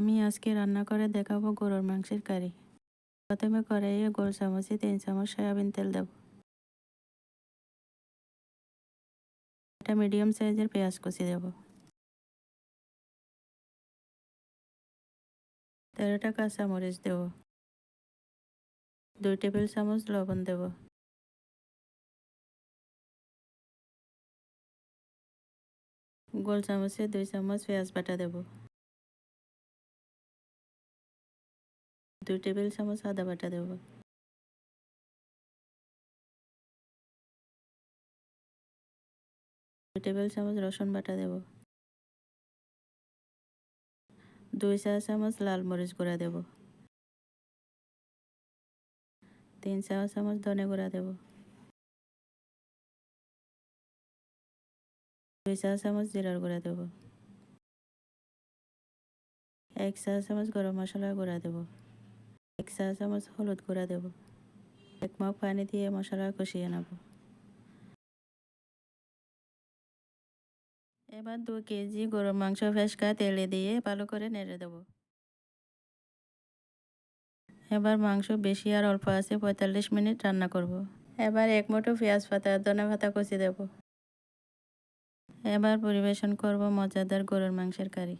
আমি আজকে রান্না করে দেখাবো গরুর মাংসের কারি। প্রথমে কড়াইয়ে গোল চামচে তিন চামচ সয়াবিন তেল দেব। একটা মিডিয়াম সাইজের পেঁয়াজ কুচি দেব। তেরোটা কাঁচা মরিচ দেব। দুই টেবিল চামচ লবণ দেব। গোল চামচে দুই চামচ পেঁয়াজ বাটা দেব। দুই টেবিল চামচ আদা বাটা দেব। দুই টেবিল চামচ রসুন বাটা দেব। দুই চা চামচ লাল মরিচ গুঁড়া দেব। তিন চা চামচ ধনে গুঁড়া দেব। দুই চা চামচ জিরার গুঁড়া দেব। এক চা চামচ গরম মশলার গুঁড়া দেব। এক চা চামচ হলুদ গুঁড়া দেব। এক মগ পানি দিয়ে মশলা কষিয়ে নেব। এবার দু কেজি গরুর মাংস ফেসকা তেলে দিয়ে ভালো করে নেড়ে দেব। এবার মাংস বেশি আর অল্প আছে, পঁয়তাল্লিশ মিনিট রান্না করব। এবার এক মুঠো পেঁয়াজ পাতা, ধনে পাতা কষি দেব। এবার পরিবেশন করব মজাদার গরুর মাংসের কারি।